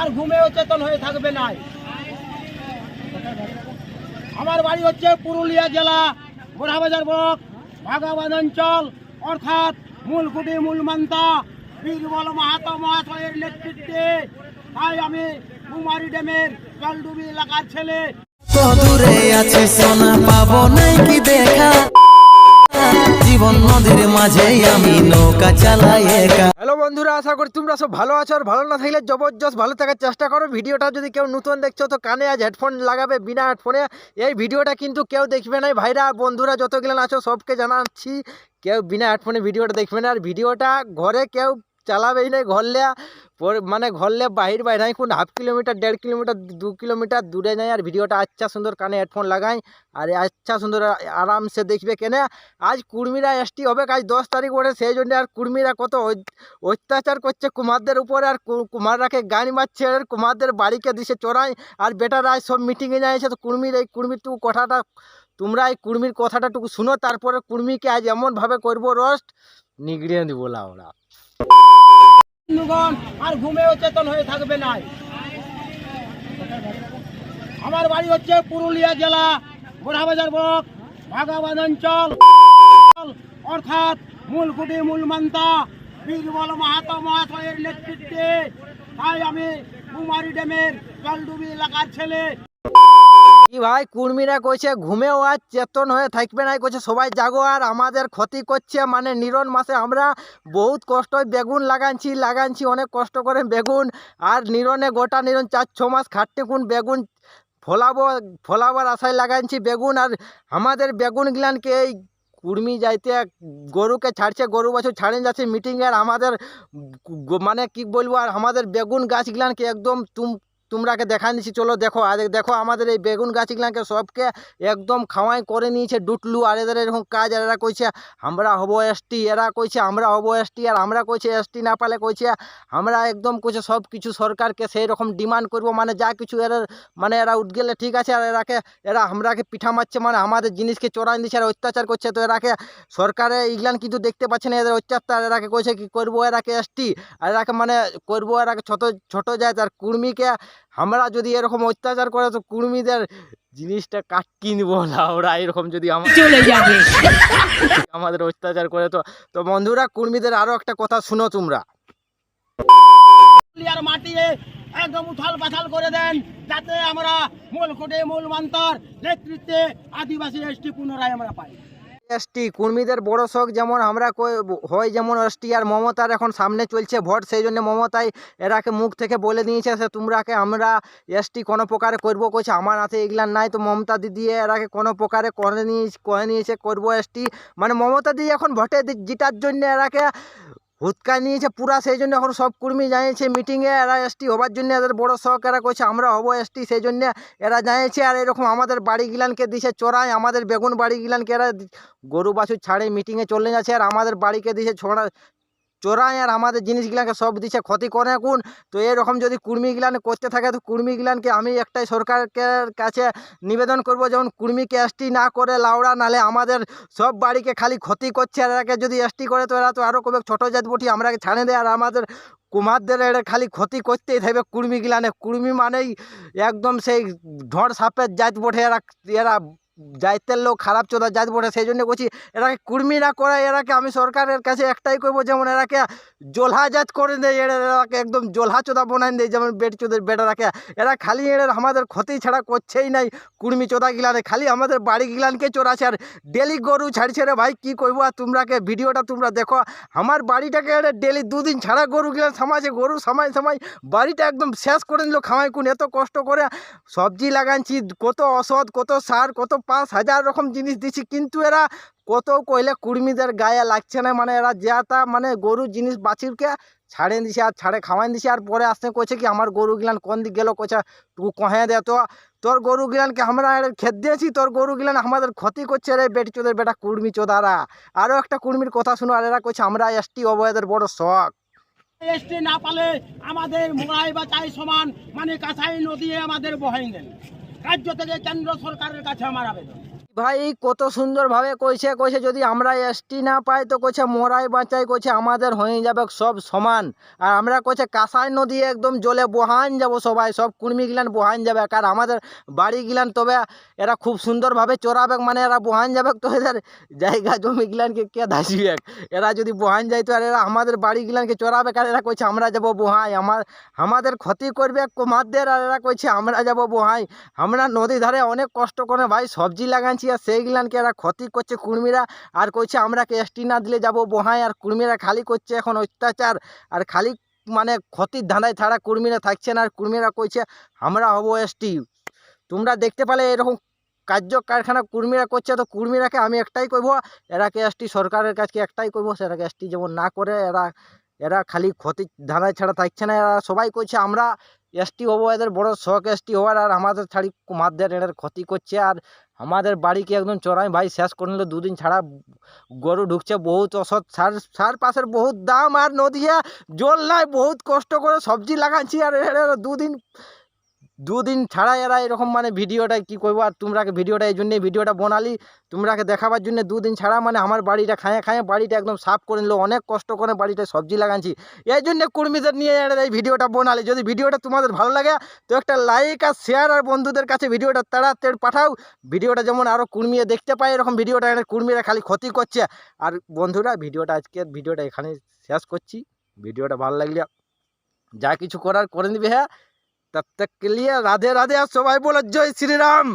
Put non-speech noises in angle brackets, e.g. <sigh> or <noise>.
আর ঘুমেও চেতন হয়ে থাকবে না। আমার বাড়ি হচ্ছে পুরুলিয়া জেলা, গোড়াবাজার ব্লক, ভাগাবাদ অঞ্চল, অর্থাৎ মূলকুটি মূলমান্তা, বীরবল মাহাতো মহাশয়ের নেতৃত্বে। তাই আমি কুমারী ড্যামের জলডুবি এলাকার ছেলে। দূরে আছে সোনা, পাবো নাই কি জীবন নদীর মাঝে আমি নৌকা চালাই একা। হ্যালো বন্ধুরা, আশা করি তোমরা সব ভালো আছো আর ভালো না থাকলে জবরদস্ত ভালো থাকার চেষ্টা করো। ভিডিওটা যদি কেউ নতুন দেখছ, তো কানে আজ হেডফোন লাগাবে বিনা হেডফোনে এই ভিডিওটা কিন্তু কেউ দেখবে না। ভাইরা, বন্ধুরা যতগুলো আছো, সবকে জানাচ্ছি, কেউ বিনা হেডফোনে ভিডিওটা দেখবে না। আর ভিডিওটা ঘরে কেউ চালাবেই না ঘরলে মানে ঘরলে বাহির বাইরে কোন হাফ কিলোমিটার, দেড় কিলোমিটার, দু কিলোমিটার দূরে যায় আর ভিডিওটা আচ্ছা সুন্দর কানে হেডফোন লাগাই, আর আচ্ছা সুন্দর আরামসে দেখবে কেনে, আজ কুর্মীরা এসটি হবে আজ দশ তারিখ ওঠে সেই জন্য আর কুর্মীরা কত অত্যাচার করছে কুমারদের উপরে, আর কুমাররাকে গান মারছে, আর কুমারদের বাড়িকে দিছে চড়াই আর বেটারা আজ সব মিটিংয়ে যাইছে, তো কুর্মীর এই কুর্মীর টুকু কথাটা, তোমরা এই কুর্মীর কথাটা টুকু শুনো, তারপরে কুর্মীকে আজ এমনভাবে করব রোস্ট নিগড়িয়ে দিব ওরা বন্ধুগণ, আর ঘুমেও চেতন হয়ে থাকবে না। আমার বাড়ি হচ্ছে পুরুলিয়া জেলা, গোড়াবাজার ব্লক ভাগাবাদ অঞ্চল। অর্থাৎ মূলকুটি মূলমান্তা বীরবল মাহাতো মহাশয়ের নেতৃত্বে। তাই আমি কুমারী ড্যামের জলডুবি এলাকার ছেলে কি ভাই কুর্মীরা কইছে, ঘুমেও আর চেতন হয়ে থাকবে না কইছে, সবাই জাগো আর আমাদের ক্ষতি করছে মানে নিরন মাসে আমরা বহুত কষ্ট বেগুন লাগাচ্ছি লাগাচ্ছি অনেক কষ্ট করে বেগুন, আর নিরনে গোটা নিরন চার, ছ মাস খাটতে কোন বেগুন ফলাবো, ফলাবার আশায় লাগাচ্ছি বেগুন, আর আমাদের বেগুন গিলানকে এই কুর্মি যাইতে গরুকে ছাড়ছে, গরু বাছুর ছাড়েন যাচ্ছে মিটিংয়ে আর আমাদের মানে কি বলব, আর আমাদের বেগুন গাছগুলানকে একদম তুম তোমরাকে দেখা নিচ্ছি চলো দেখো। আর দেখো আমাদের এই বেগুন গাছগুলাকে সবকে একদম খাওয়াই করে নিয়েছে ডুটলু। আর এদের এরকম কাজ, আর এরা কইছে, আমরা হব এসটি এরা কইছে, আমরা হব এসটি আর আমরা কইছে এসটি না পালে কইছে, আমরা একদম কইছে সব কিছু সরকারকে সেই রকম ডিমান্ড করব। মানে যা কিছু এরা মানে এরা উঠ গেলে ঠিক আছে, আর এরাকে, এরা আমরাকে পিঠা মারছে মানে আমাদের জিনিসকে চোরাই দিচ্ছে, আর অত্যাচার করছে। তো এরাকে সরকারে ইগলান কিন্তু দেখতে পাচ্ছে না, এদের অত্যাচার। এরাকে কইছে কি, করব এরাকে এসটি আর এরাকে মানে করব এরাকে ছোট ছোট যায় আর কুর্মীকে আমরা যদি এরকম অত্যাচার করে তো কুর্মীদের জিনিসটা কাট কিনবো না। ওরা এরকম যদি চলে যাবে। <laughs> আমাদের অত্যাচার করে তো তো বন্ধুরা কুর্মীদের আরও একটা কথা শুনো তোমরা। পুরুলিয়ার মাটি একদম উথাল পাথাল করে দেন যাতে আমরা মূলকুটি মূলমান্তার নেতৃত্বে আদিবাসী এসটি পুনরায় আমরা পাই। এসটি, কর্মীদের বড় শখ যেমন আমরা হয় যেমন এসটি আর মমতার এখন সামনে চলছে ভোট, সেই জন্য মমতাই এরাকে মুখ থেকে বলে দিয়েছে সে তোমরাকে আমরা এসটি কোনো প্রকারে করব, কইছে আমার হাতে এগুলার নাই, তো মমতা দিদি এরাকে কোনো প্রকারে করে নিয়ে, করে নিয়েছে, করব এসটি। মানে মমতা দিদি এখন ভোটে জিতার জন্য এরাকে হুৎকা নিয়েছে পুরা, সেই জন্য এখন সব কর্মী জানিয়েছে মিটিংয়ে, এরা এসটি হবার জন্য এদের বড় শখ, এরা করছে আমরা হব এসটি, সেই জন্য এরা জানিয়েছে, আর এরকম আমাদের বাড়ি গিলানকে দিছে চড়ায় আমাদের বেগুন বাড়ি গিলানকে এরা গরু বাছুর ছাড়ে মিটিংয়ে চলে যাচ্ছে, আর আমাদের বাড়িকে দিছে ছোড়া চোরাই আর আমাদের জিনিসগুলাকে সব দিচ্ছে ক্ষতি করে এখন তো এরকম যদি কুর্মি গিলান করতে থাকে, তো কুর্মি গিলানকে আমি একটাই সরকারকে কাছে নিবেদন করব, যেমন কুর্মিকে এসটি না করে লাউড়া, নালে আমাদের সব বাড়িকে খালি ক্ষতি করছে, আর এরাকে যদি এসটি করে, তো এরা তো আরও কবে ছোটো জাত বটি, আমরা ছাড়ে দেয়, আর আমাদের কুমারদের এরা খালি ক্ষতি করতেই থাকবে কুর্মি গিলানে কুর্মি মানেই একদম সেই ঢড় সাপের জাত বটে, এরা এরা জাইতের লোক খারাপ চোদা জাত বটে, সেই জন্য বলছি, এরাকে কুর্মি না করে এরাকে আমি সরকারের কাছে একটাই করব যেমন এরাকে জোলহা জাত করে দেয়, এরা এরাকে একদম জোলহা চোদা বনাই দেয়, যেমন বেট চোদের বেটারাকে। এরা খালি এরা আমাদের ক্ষতি ছাড়া করছেই নাই, কুর্মি চোদা গিলানে, খালি আমাদের বাড়ি গিলানকে চোরাছে, আর ডেলি গরু ছাড়ছে রে ভাই, কী করব আর তোমরাকে ভিডিওটা তোমরা দেখো, আমার বাড়িটাকে এরা ডেলি দুদিন ছাড়া গরু গিলান সামাজে গরু সামাই সামাই বাড়িটা একদম শেষ করে দিল, খামাই কোন এত কষ্ট করে সবজি লাগাচ্ছি কত ওষুধ কত সার, কত পাঁচ হাজার রকম জিনিস দিছি, কিন্তু এরা কত কইলে কুর্মীদের গায়ে লাগছে না মানে এরা যা তা মানে গরু জিনিস বাছুরকে ছাড়ে দিছে আর ছাড়ে খাওয়াই দিছে, আর পরে আসতে কইছে কি আমার গরু গিলান কোন দিক গেল, কইছে টুকু কহে দে তো, তোর গরু গিলানকে আমরা খেত দিয়েছি, তোর গরু গিলান আমাদের ক্ষতি করছে রে বেটি চোদের বেটা কুর্মি চোদারা। আরও একটা কুর্মির কথা শুনো, আর এরা কইছে, আমরা এসটি অবয়েদের বড় শখ। এসটি না পালে আমাদের মোড়াই বা চাই সমান মানে কাছাই নদী আমাদের বহাই দেন। রাজ্য থেকে কেন্দ্র সরকারের কাছে আমার আবেদন। ভাই, কত সুন্দরভাবে কইছে কইছে যদি আমরা এসটি না পাই তো কইছে মোরাই বাঁচাই, কইছে আমাদের হয়ে যাবে, সব সমান। আর আমরা কইছে কাঁসাই নদী একদম জলে বহান যাব সবাই, সব কুর্মি গিলান বহান যাবে। আর আমাদের বাড়ি গিলান তবে এরা খুব সুন্দরভাবে চড়াবে মানে এরা বহান যাবে তো এদের জায়গা জমি গিলানকে কে ধাসবে এরা যদি বহান যাইতো আর এরা আমাদের বাড়ি গিলানকে চড়াবে আর এরা কইছে আমরা যাব বহাই। আমার, আমাদের ক্ষতি করবে কুমারদের, আর এরা কইছে আমরা যাব বহাই। আমরা নদী ধারে অনেক কষ্ট করে ভাই সবজি লাগাচ্ছি আর সেইগুলানকে এরা ক্ষতি করছে কুর্মীরা। আর কইছে আমরা এসটি না দিলে যাব বহাই। আর কুর্মীরা খালি করছে এখন অত্যাচার। আর খালি মানে ক্ষতির ধাঁধায় ছাড়া কুর্মীরা থাকছে না। আর কুর্মীরা কইছে, আমরা হব এসটি। তোমরা দেখতে পেলে এরকম কার্য কারখানা কুর্মীরা করছে। তো কুর্মীরাকে আমি একটাই কইব, এরাকে এসটি সরকারের কাছে একটাই কইব সেটাকে এসটি যেমন না করে, এরা এরা খালি ক্ষতির ধাঁধায় ছাড়া থাকছে না। এরা সবাই কইছে, আমরা এসটি হব এদের, বড় শখ এসটি হওয়ার, আর আমাদের ছাড়ি কুমারদের এদের ক্ষতি করছে, আর আমাদের বাড়িকে একদম চড়াই, ভাই, শেষ করে নিল, দুদিন ছাড়া গরু ঢুকছে, বহুত অসৎ, সার সার পাশের বহুত দাম, আর নদিয়া জল নাই, বহুত কষ্ট করে সবজি লাগাচ্ছি আর এরা দুদিন দুদিন ছাড়া এরা এরকম মানে ভিডিওটা কি করব? আর তোমরাকে ভিডিওটা এই জন্যই ভিডিওটা বনালি, তোমরাকে দেখাবার জন্য দুদিন ছাড়া মানে আমার বাড়িটা খায়ে খায়ে বাড়িটা একদম সাফ করে নিল, অনেক কষ্ট করে বাড়িটা সবজি লাগাচ্ছি এই জন্য কুর্মীদের নিয়ে এই ভিডিওটা বানালি। যদি ভিডিওটা তোমাদের ভালো লাগে, তো একটা লাইক আর শেয়ার আর বন্ধুদের কাছে ভিডিওটা তাড়াতাড়ি পাঠাও। ভিডিওটা যেমন আরও কুর্মিয়ে দেখতে পায়, এরকম ভিডিওটা এখানে কুর্মীরা খালি ক্ষতি করছে। আর বন্ধুরা, ভিডিওটা আজকে ভিডিওটা এখানে শেষ করছি। ভিডিওটা ভালো লাগলে যা কিছু করার করে নিবি হ্যাঁ? তব তক কে লিয়ে রাধে রাধে আর সবাই বলো জয় শ্রীরাম।